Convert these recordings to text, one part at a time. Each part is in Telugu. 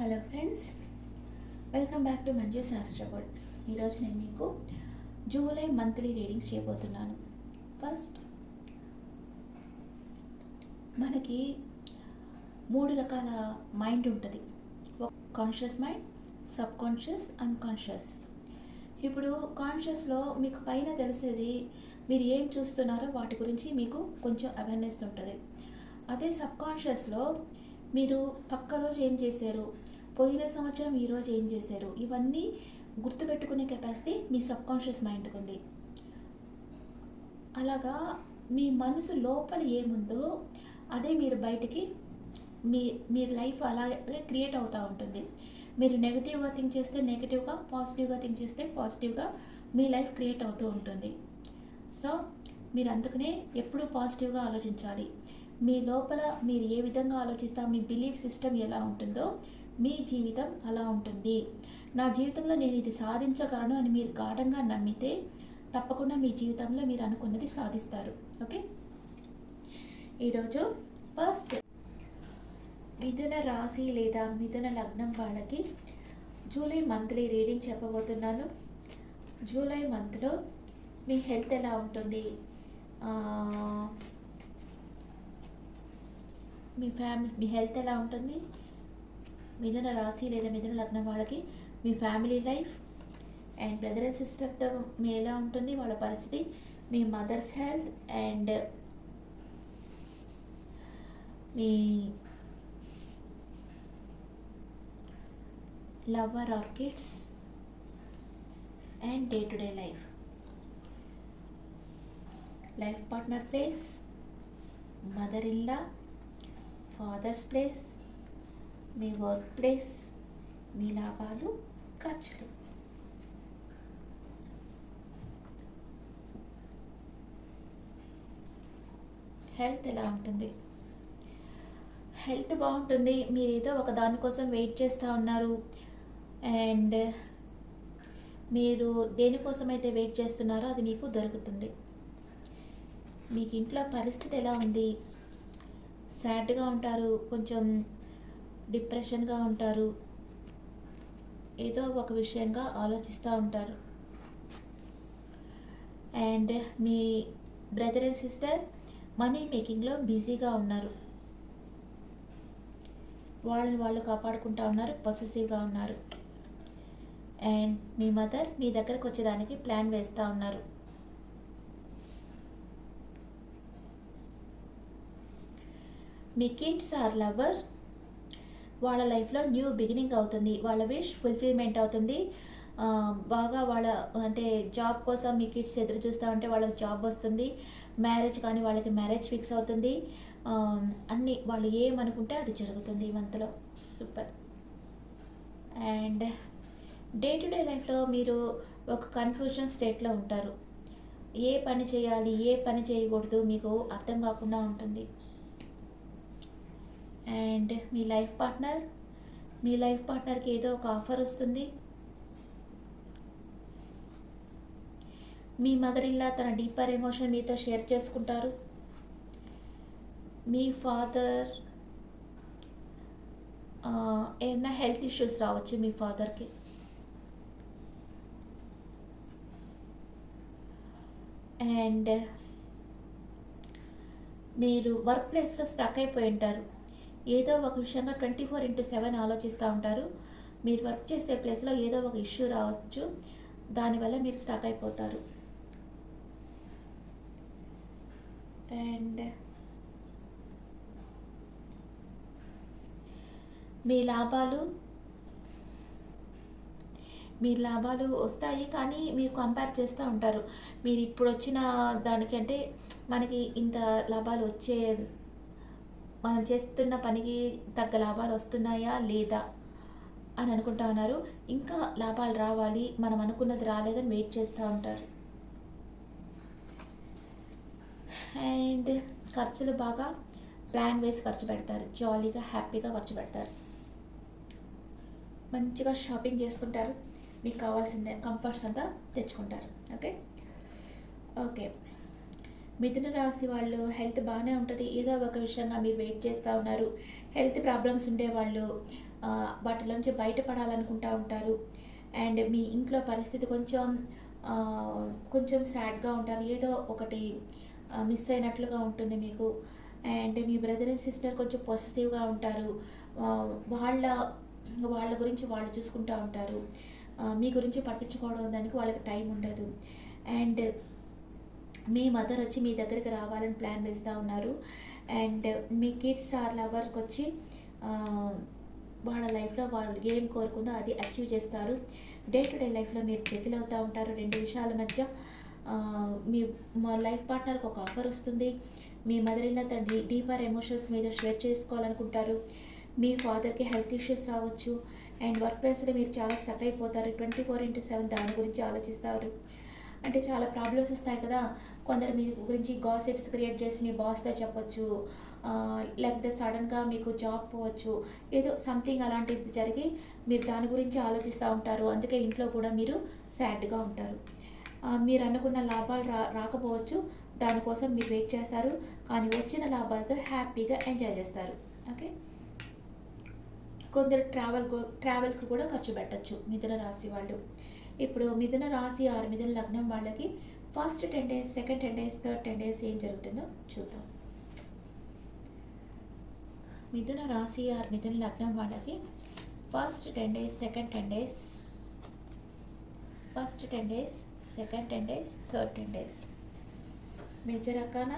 Hello friends welcome back to Manju Shastra ఈరోజు నేను మీకు జూలై మంత్లీ రీడింగ్స్ చేయబోతున్నాను. ఫస్ట్ మనకి మూడు రకాల మైండ్ ఉంటుంది. Conscious mind subconscious unconscious ఇప్పుడు కాన్షియస్లో మీకు పైన తెలిసేది మీరు ఏం చూస్తున్నారో వాటి గురించి మీకు కొంచెం అవేర్నెస్ ఉంటుంది. అదే సబ్ కాన్షియస్లో మీరు పక్క రోజు ఏం చేశారు? పోయిన సంవత్సరం ఈరోజు ఏం చేశారు? ఇవన్నీ గుర్తుపెట్టుకునే కెపాసిటీ మీ సబ్కాన్షియస్ మైండ్కి ఉంది. అలాగా మీ మనసు లోపల ఏముందో అదే మీరు బయటికి మీ మీ లైఫ్ అలాగే క్రియేట్ అవుతూ ఉంటుంది. మీరు నెగిటివ్గా థింక్ చేస్తే నెగిటివ్గా పాజిటివ్గా థింక్ చేస్తే పాజిటివ్గా మీ లైఫ్ క్రియేట్ అవుతూ ఉంటుంది. సో మీరు అందుకనే ఎప్పుడూ పాజిటివ్గా ఆలోచించాలి. మీ లోపల మీరు ఏ విధంగా ఆలోచిస్తా మీ బిలీఫ్ సిస్టమ్ ఎలా ఉంటుందో మీ జీవితం అలా ఉంటుంది. నా జీవితంలో నేను ఇది సాధించగలను అని మీరు గాఢంగా నమ్మితే తప్పకుండా మీ జీవితంలో మీరు అనుకున్నది సాధిస్తారు. ఓకే? ఈరోజు ఫస్ట్ మిథున రాశి లేదా మిథున లగ్నం వాళ్ళకి జూలై మంత్లీ రీడింగ్ చెప్పబోతున్నాను. జూలై మంత్లో మీ హెల్త్ ఎలా ఉంటుంది? మీ ఫ్యామిలీ మీ హెల్త్ ఎలా ఉంటుంది? మిథున రాశి లేదా మిథున లగ్నం వాళ్ళకి మీ family life and brother and సిస్టర్తో మీ ఎలా ఉంటుంది వాళ్ళ పరిస్థితి మీ mothers health and me lover or kids and day to day life. Life partner place mother ఇల్లా ఫాదర్స్ ప్లేస్ మీ వర్క్ ప్లేస్ మీ లాభాలు ఖర్చులు. హెల్త్ ఎలా ఉంటుంది? హెల్త్ బాగుంటుంది. మీరు ఏదో ఒక దానికోసం వెయిట్ చేస్తూ ఉన్నారు. అండ్ మీరు దేనికోసం అయితే వెయిట్ చేస్తున్నారో అది మీకు దొరుకుతుంది. మీకు ఇంట్లో పరిస్థితి ఎలా ఉంది? సాడ్గా ఉంటారు. కొంచెం డిప్రెషన్గా ఉంటారు. ఏదో ఒక విషయంగా ఆలోచిస్తూ ఉంటారు. అండ్ మీ బ్రదర్ అండ్ సిస్టర్ మనీ మేకింగ్లో బిజీగా ఉన్నారు. వాళ్ళని వాళ్ళు కాపాడుకుంటూ ఉన్నారు పొసెసివ్గా ఉన్నారు. అండ్ మీ మదర్ మీ దగ్గరకు వచ్చేదానికి ప్లాన్ వేస్తూ ఉన్నారు. మీ కిడ్స్ ఆర్ లవర్ వాళ్ళ లైఫ్లో న్యూ బిగినింగ్ అవుతుంది. వాళ్ళ విష్ ఫుల్ఫిల్మెంట్ అవుతుంది. బాగా వాళ్ళ అంటే జాబ్ కోసం మీ కిడ్స్ ఎదురు చూస్తూ ఉంటే వాళ్ళకి జాబ్ వస్తుంది. మ్యారేజ్ కానీ వాళ్ళకి మ్యారేజ్ ఫిక్స్ అవుతుంది. అన్నీ వాళ్ళు ఏమనుకుంటే అది జరుగుతుంది ఈ మంత్లో. Super. And day to day లైఫ్లో మీరు ఒక కన్ఫ్యూజన్ స్టేట్లో ఉంటారు. ఏ పని చేయాలి ఏ పని చేయకూడదు మీకు అర్థం కాకుండా ఉంటుంది. అండ్ మీ లైఫ్ పార్ట్నర్ మీ లైఫ్ పార్ట్నర్కి ఏదో ఒక ఆఫర్ వస్తుంది. మీ మదర్ ఇల్లా తన డీపర్ ఎమోషన్ మీతో షేర్ చేసుకుంటారు. మీ ఫాదర్ ఏమైనా హెల్త్ ఇష్యూస్ రావచ్చు మీ ఫాదర్కి. అండ్ మీరు వర్క్ ప్లేస్లో స్టక్ అయిపోయి ఉంటారు. ఏదో ఒక విషయంగా ట్వంటీ ఫోర్ ఇంటూ సెవెన్ ఆలోచిస్తూ ఉంటారు. మీరు వర్క్ చేసే ప్లేస్లో ఏదో ఒక ఇష్యూ రావచ్చు. దానివల్ల మీరు స్టక్ అయిపోతారు. అండ్ మీ లాభాలు మీ లాభాలు వస్తాయి కానీ మీరు కంపేర్ చేస్తూ ఉంటారు. మీరు ఇప్పుడు వచ్చిన దానికంటే మనకి ఇంత లాభాలు వచ్చే మనం చేస్తున్న పనికి తగ్గ లాభాలు వస్తున్నాయా లేదా అని అనుకుంటా ఉన్నారు. ఇంకా లాభాలు రావాలి మనం అనుకున్నది రాలేదని వెయిట్ చేస్తూ ఉంటారు. అండ్ ఖర్చులు బాగా ప్లాన్ వేసి ఖర్చు పెడతారు. జాలీగా హ్యాపీగా ఖర్చు పెడతారు. మంచిగా షాపింగ్ చేసుకుంటారు. మీకు కావాల్సిందే కంఫర్ట్స్ అంతా తెచ్చుకుంటారు. ఓకే? ఓకే. మిథున రాశి వాళ్ళు హెల్త్ బాగానే ఉంటుంది. ఏదో ఒక విషయంగా మీరు వెయిట్ చేస్తూ ఉన్నారు. హెల్త్ ప్రాబ్లమ్స్ ఉండేవాళ్ళు వాటిలోంచి బయటపడాలనుకుంటూ ఉంటారు. అండ్ మీ ఇంట్లో పరిస్థితి కొంచెం కొంచెం సాడ్గా ఉంటారు ఏదో ఒకటి మిస్ అయినట్లుగా ఉంటుంది మీకు. అండ్ మీ బ్రదర్ అండ్ సిస్టర్ కొంచెం పొసెసివ్గా ఉంటారు. వాళ్ళ వాళ్ళ గురించి వాళ్ళు చూసుకుంటూ ఉంటారు. మీ గురించి పట్టించుకోవడం దానికి వాళ్ళకి టైం ఉండదు. అండ్ మీ మదర్ వచ్చి మీ దగ్గరికి రావాలని ప్లాన్ వేస్తూ ఉన్నారు. అండ్ మీ కిడ్స్ ఆర్ లవర్కి వచ్చి వాళ్ళ లైఫ్లో వాళ్ళు ఏం కోరుకుందో అది అచీవ్ చేస్తారు. డే టు డే లైఫ్లో మీరు చెకిల్ అవుతూ ఉంటారు రెండు విషయాల మధ్య. మీ మా లైఫ్ పార్ట్నర్కి ఒక ఆఫర్ వస్తుంది. మీ మదర్ ఇన్ తన డీ డీపర్ ఎమోషన్స్ మీద షేర్ చేసుకోవాలనుకుంటారు. మీ ఫాదర్కి హెల్త్ ఇష్యూస్ రావచ్చు. అండ్ వర్క్ ప్లేస్లో మీరు చాలా స్టక్ అయిపోతారు. ట్వంటీ ఫోర్ ఇంటూ సెవెన్ దాని గురించి ఆలోచిస్తారు. అంటే చాలా ప్రాబ్లమ్స్ వస్తాయి కదా. కొందరు మీ గురించి గాసిప్స్ క్రియేట్ చేసి మీ బాస్తో చెప్పొచ్చు. లేకపోతే సడన్గా మీకు జాబ్ పోవచ్చు. ఏదో సంథింగ్ అలాంటిది జరిగి మీరు దాని గురించి ఆలోచిస్తూ ఉంటారు. అందుకే ఇంట్లో కూడా మీరు సాడ్గా ఉంటారు. మీరు అనుకున్న లాభాలు రా రాకపోవచ్చు. దానికోసం మీరు వెయిట్ చేస్తారు. కానీ వచ్చిన లాభాలతో హ్యాపీగా ఎంజాయ్ చేస్తారు. ఓకే కొందరు ట్రావెల్ ట్రావెల్కి కూడా ఖర్చు పెట్టచ్చు. మిథున రాశి వాళ్ళు. ఇప్పుడు మిథున రాశి ఆరు మిథున లగ్నం వాళ్ళకి first ten days second ten days third ten days ఏం జరుగుతుందో చూద్దాం. మిథున రాశి ఆరు మిథున లగ్నం వాళ్ళకి first ten days second ten days first ten days second ten days third ten days major రకాన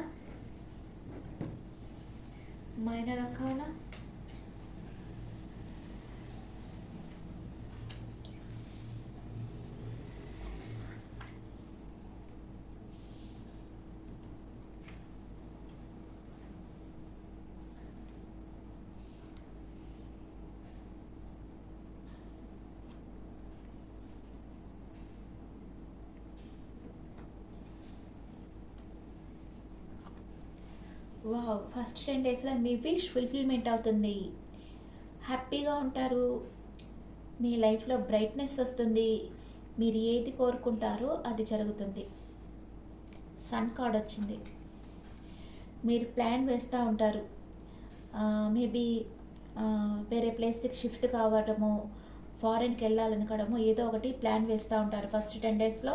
minor రకాన వావ్ ఫస్ట్ టెన్ డేస్లో మీ విష్ ఫుల్ఫిల్మెంట్ అవుతుంది. హ్యాపీగా ఉంటారు. మీ లైఫ్లో బ్రైట్నెస్ వస్తుంది. మీరు ఏది కోరుకుంటారో అది జరుగుతుంది. సన్ కార్డ్ వచ్చింది. మీరు ప్లాన్ వేస్తూ ఉంటారు. మేబీ వేరే ప్లేస్కి షిఫ్ట్ కావడము ఫారెన్కి వెళ్ళాలనుకోవడము ఏదో ఒకటి ప్లాన్ వేస్తూ ఉంటారు. ఫస్ట్ టెన్ డేస్లో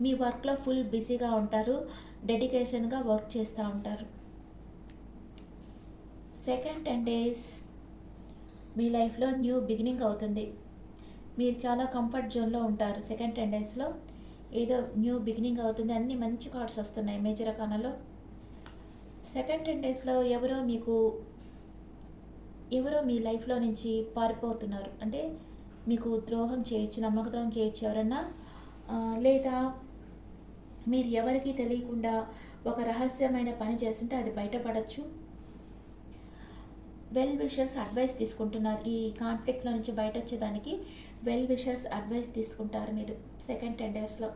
మీ వర్క్లో ఫుల్ బిజీగా ఉంటారు. డెడికేషన్గా వర్క్ చేస్తూ ఉంటారు. సెకండ్ టెన్ డేస్ మీ లైఫ్లో న్యూ బిగినింగ్ అవుతుంది. మీరు చాలా కంఫర్ట్ జోన్లో ఉంటారు. సెకండ్ టెన్ డేస్లో ఏదో న్యూ బిగినింగ్ అవుతుంది. అన్ని మంచి కార్డ్స్ వస్తున్నాయి మేజర్ రకాలలో సెకండ్ టెన్ డేస్లో ఎవరో మీకు ఎవరో మీ లైఫ్లో నుంచి పారిపోతున్నారు. అంటే మీకు ద్రోహం చేయొచ్చు నమ్మకద్రోహం చేయొచ్చు ఎవరన్నా. లేదా మీరు ఎవరికీ తెలియకుండా ఒక రహస్యమైన పని చేస్తుంటే అది బయటపడచ్చు. వెల్ విషర్స్ అడ్వైస్ తీసుకుంటున్నారు. ఈ కాన్ఫ్లిక్ట్లో నుంచి బయట వచ్చేదానికి వెల్ విషర్స్ అడ్వైస్ తీసుకుంటారు మీరు సెకండ్ టెన్ డేస్లో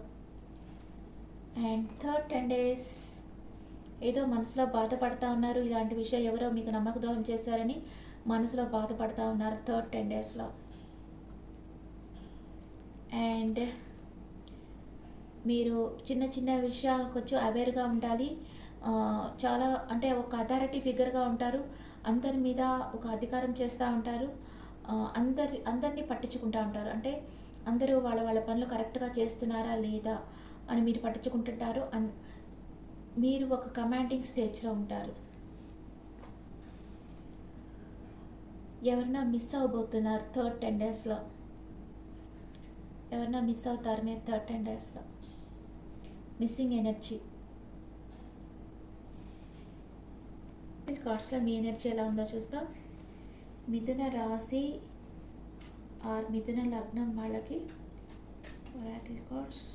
అండ్ థర్డ్ టెన్ డేస్ ఏదో మనసులో బాధపడతా ఉన్నారు. ఇలాంటి విషయం ఎవరో మీకు నమ్మక ద్రోహం చేశారని మనసులో బాధపడతా ఉన్నారు థర్డ్ టెన్ డేస్లో అండ్ మీరు చిన్న చిన్న విషయాలకు కొంచెం అవేర్గా ఉండాలి. చాలా అంటే ఒక అథారిటీ ఫిగర్గా ఉంటారు. అందరి మీద ఒక అధికారం చేస్తూ ఉంటారు. అందరి అందరినీ పట్టించుకుంటూ ఉంటారు. అంటే అందరూ వాళ్ళ వాళ్ళ పనులు కరెక్ట్గా చేస్తున్నారా లేదా అని మీరు పట్టించుకుంటుంటారు. అన్ మీరు ఒక కమాండింగ్ స్టేజ్లో ఉంటారు. ఎవరన్నా మిస్ అవ్వబోతున్నారు థర్డ్ టెన్ డేస్లో ఎవరన్నా మిస్ అవుతారు మీరు థర్డ్ టెన్ డేస్లో మిస్సింగ్ ఎనర్జీ. కార్డ్స్లో మీ ఎనర్జీ ఎలా ఉందో చూస్తాం మిథున రాశి ఆర్ మిథున లగ్నం వాళ్ళకి oracle cards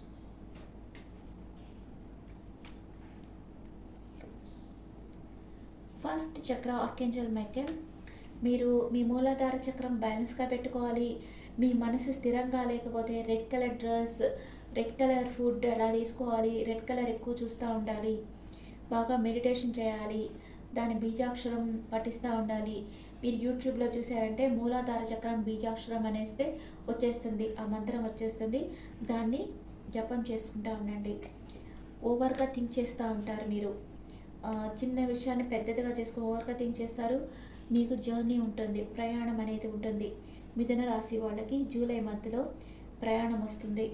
first chakra archangel Michael మీరు మీ మూలాధార చక్రం బ్యాలెన్స్గా పెట్టుకోవాలి. మీ మనసు స్థిరంగా లేకపోతే red colour dress red colour food అలా తీసుకోవాలి రెడ్ కలర్ ఎక్కువ చూస్తూ ఉండాలి. బాగా మెడిటేషన్ చేయాలి. దాని బీజాక్షరం పఠిస్తూ ఉండాలి. మీరు యూట్యూబ్లో చూసారంటే మూలాధార చక్రం బీజాక్షరం అనేస్తే వచ్చేస్తుంది. ఆ మంత్రం వచ్చేస్తుంది. దాన్ని జపం చేసుకుంటూ ఉండండి. ఓవర్గా థింక్ చేస్తూ ఉంటారు మీరు. చిన్న విషయాన్ని పెద్దదిగా చేసుకుని ఓవర్గా థింక్ చేస్తారు. మీకు జర్నీ ఉంటుంది. ప్రయాణం అనేది ఉంటుంది. మిథున రాశి వాళ్ళకి జూలై మంత్లో ప్రయాణం వస్తుంది.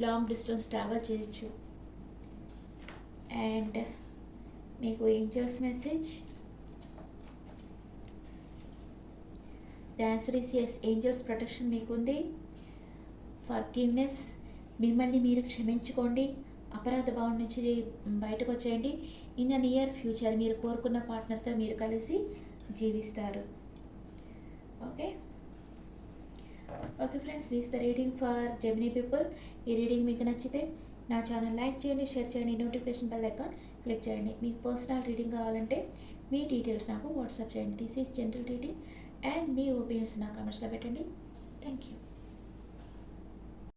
లాంగ్ డిస్టెన్స్ ట్రావెల్ చేయొచ్చు. అండ్ మీకు angels message the is angels protection మీకుంది. Forgiveness మిమ్మల్ని మీరు క్షమించుకోండి. అపరాధ భావం నుంచి బయటకు వచ్చేయండి. ఇన్ ద నియర్ ఫ్యూచర్ మీరు కోరుకున్న పార్ట్నర్తో మీరు కలిసి జీవిస్తారు. Okay okay friends this the reading for Gemini people ఈ రీడింగ్ మీకు నచ్చితే నా ఛానల్ లైక్ చేయండి షేర్ చేయండి నోటిఫికేషన్ బెల్ ఐకాన్ క్లిక్ చేయండి. మీకు పర్సనల్ రీడింగ్ కావాలంటే మీ డీటెయిల్స్ నాకు వాట్సాప్ చేయండి. This is general reading and me opinions నా కమెంట్స్లో పెట్టండి. Thank you